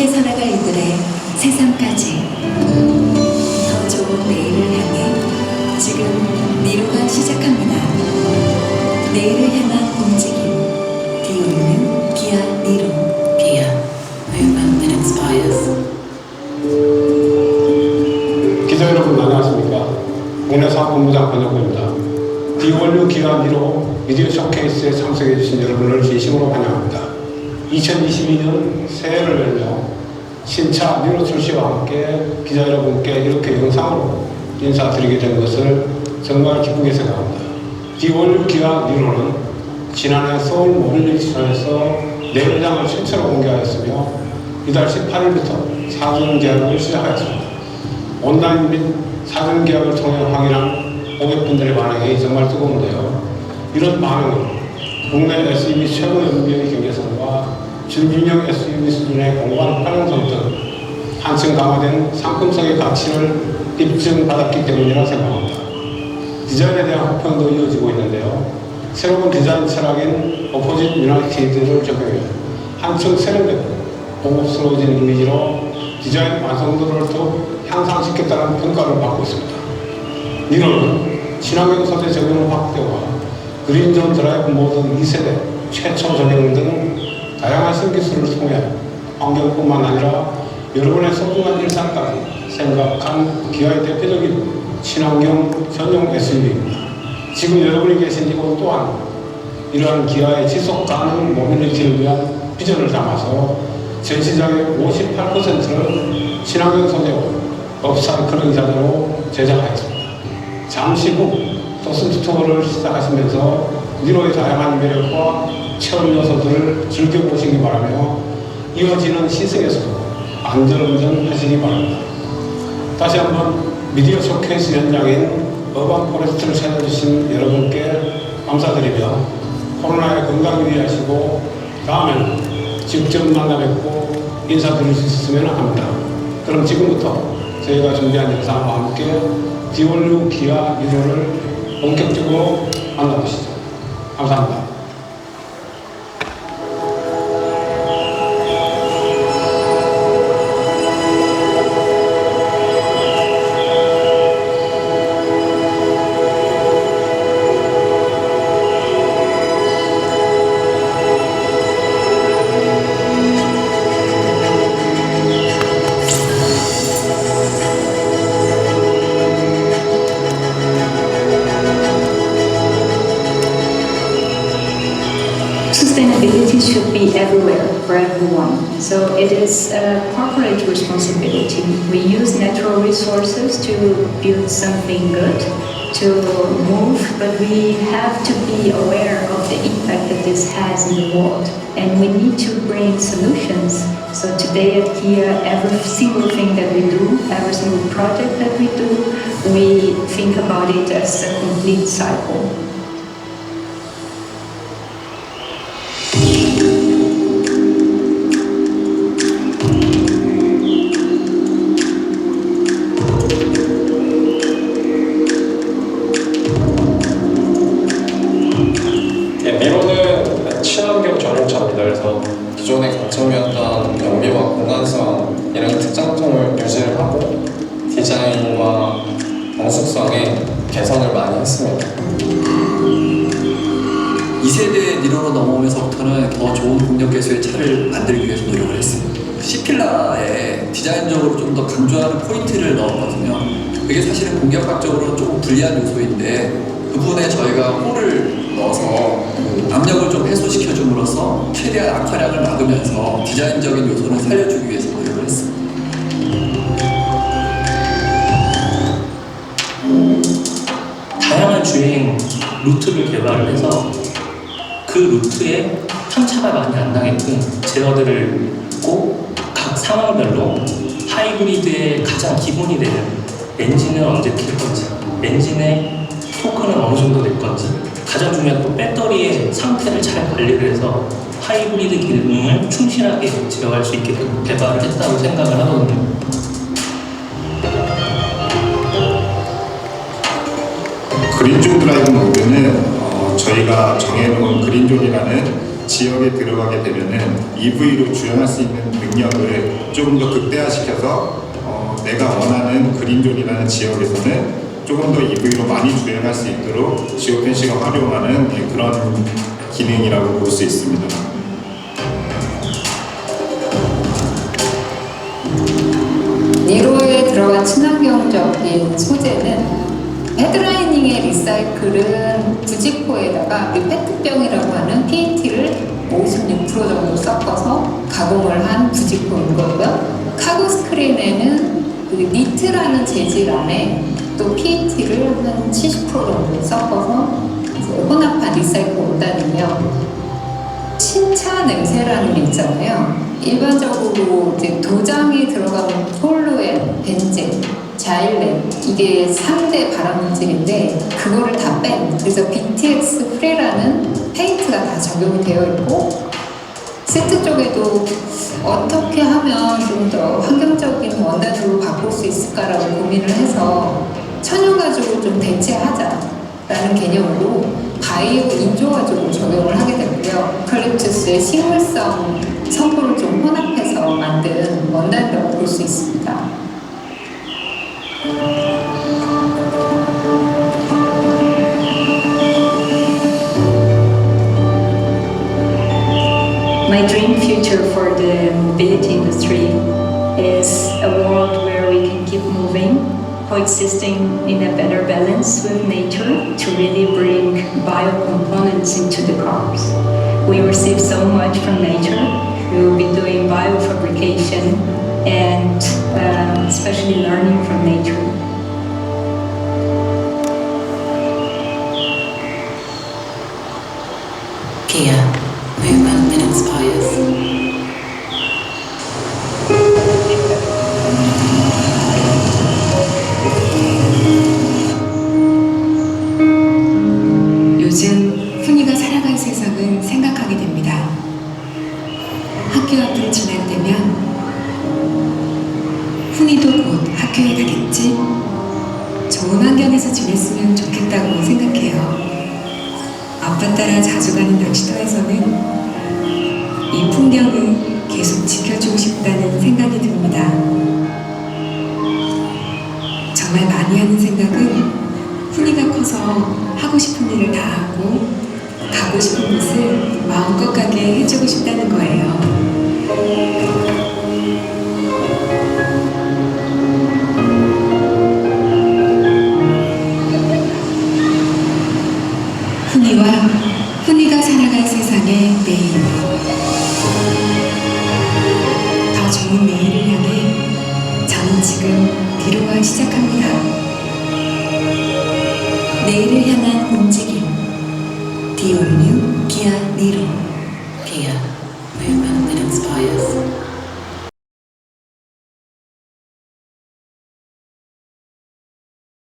함께 살아갈 이들의 세상까지 더 좋은 내일을 향해 지금 미로가 시작합니다. 내일을 향한 움직임. 디오는 기아 니로. 기아. movement that inspires. 기자 여러분 안녕하십니까? 문화사 본부장 권혁구입니다. 디올류 기아 니로 미디어 쇼케이스에 참석해주신 여러분을 진심으로 환영합니다. 2022년 새해를 열며 신차 뉴로 출시와 함께 기자 여러분께 이렇게 영상으로 인사드리게 된 것을 정말 기쁘게 생각합니다. 디월류 기간 1호는 지난해 서울 모빌리티션에서 내일장을 최초로 공개하였으며 이달 18일부터 사전 계약을 시작하였습니다. 온라인 및 사전 계약을 통해 확인한 고객분들의 반응이 정말 뜨거운데요. 이런 반응은 국내 SUV 최고 연비의 경제성과 준준형 SUV 수준의 공간 활용성 등 한층 강화된 상품성의 가치를 입증받았기 때문이라 생각합니다. 디자인에 대한 호평도 이어지고 있는데요. 새로운 디자인 철학인 오포짓 유나이티드를 적용해 한층 세련되고 고급스러워진 이미지로 디자인 완성도를 더욱 향상시켰다는 평가를 받고 있습니다. 니로는 친환경 소재 적용 확대와 그린존 드라이브 모드 2세대 최초 적용 등 다양한 신기술을 통해 환경뿐만 아니라 여러분의 소중한 일상까지 생각한 기아의 대표적인 친환경 전용 SUV입니다. 지금 여러분이 계신 이곳 또한 이러한 기아의 지속 가능 모빌리티를 위한 비전을 담아서 전 시장의 58%를 친환경 소재와 업사이클링 자재로 제작하였습니다. 잠시 후 도슨트 투어를 시작하시면서 니로의 다양한 매력과 체험 요소들을 즐겨보시기 바라며 이어지는 시승에서도 안전운전 하시기 바랍니다. 다시 한번 미디어 쇼케이스 현장인 어반 포레스트를 찾아주신 여러분께 감사드리며 코로나에 건강 유의하시고 다음에는 직접 만나 뵙고 인사드릴 수 있으면 합니다. 그럼 지금부터 저희가 준비한 영상과 함께 디올류 기아 1호를 본격적으로 만나보시죠. 감사합니다. Sustainability should be everywhere for everyone. So it is a corporate responsibility. We use natural resources to build something good, to move, but we have to be aware of the impact that this has in the world. And we need to bring solutions. So today at Kia, every single thing that we do, every single project that we do, we think about it as a complete cycle. 공간성 이런 특장점을 유지를 하고 디자인과 방수성에 개선을 많이 했습니다. 2세대 니로로 넘어오면서부터는 더 좋은 공력 개수의 차를 만들기 위해서 노력을 했습니다. C필라에 디자인적으로 좀 더 강조하는 포인트를 넣었거든요. 그게 사실은 공격학적으로 조금 불리한 요소인데 그 부분에 저희가 홀을 넣어서 그 압력을 좀 해소시켜 줌으로써 최대한 악화량을 막으면서 디자인적인 요소는 살려주기 위해서 노력을 했습니다. 다양한 주행 루트를 개발을 해서 그 루트에 편차가 많이 안 나게끔 제어들을 했고 각 상황별로 하이브리드의 가장 기본이 되는 엔진을 언제 킬 건지 엔진의 토크는 어느 정도 될 건지 가장 중요한 또 배터리의 상태를 잘 관리를 해서 하이브리드 기능을 충실하게 제어할 수 있게 개발을 했다고 생각을 하거든요. 그린존 드라이브 모드는 어, 저희가 정해놓은 그린존이라는 지역에 들어가게 되면은 EV로 주행할 수 있는 능력을 조금 더 극대화시켜서 어, 내가 원하는 그린존이라는 지역에서는 조금 더 EV로 많이 주행할 수 있도록 지오펜시가 활용하는 예, 그런 기능이라고 볼 수 있습니다. 니로에 들어간 친환경적인 소재는 헤드라이닝의 리사이클은 부직포에다가 이 페트병이라고 하는 PET를 56% 정도 섞어서 가공을 한 부직포인 거고요. 카고 스크린에는 그 니트라는 재질 안에 또 PET를 한 70% 정도 섞어서 혼합한 리사이클 원단이며 신차 냄새라는 게 있잖아요. 일반적으로 이제 도장이 들어가는 폴루엔, 벤젠, 자일렌 이게 3대 발암 물질인데 그거를 다 뺀 그래서 BTX 프레라는 페인트가 다 적용이 되어 있고 시트 쪽에도 어떻게 하면 좀 더 환경적인 원단으로 바꿀 수 있을까라고 고민을 해서 천연 가죽을 좀 대체하자라는 개념으로 바이오 인조 가죽을 적용을 하게 됐고요. eucalyptus의 식물성 성분을 좀 혼합해서 만든 원단이라고 볼 수 있습니다. My dream future for the mobility industry is a world where we can keep moving, coexisting in a better balance with nature to really bring bio components into the cars. We receive so much from nature. We will be doing biofabrication and um, especially learning from nature. 훈이도 곧 학교에 가겠지? 좋은 환경에서 지냈으면 좋겠다고 생각해요. 아빠 따라 자주 가는 낚시터에서는 이 풍경을 계속 지켜주고 싶다는 생각이 듭니다. 정말 많이 하는 생각은 훈이가 커서 하고 싶은 일을 다 하고 가고 싶은 곳을 마음껏 가게 해주고 싶다는 거예요. 시작합니다. 내일을 향한 움직임. Movement that inspires.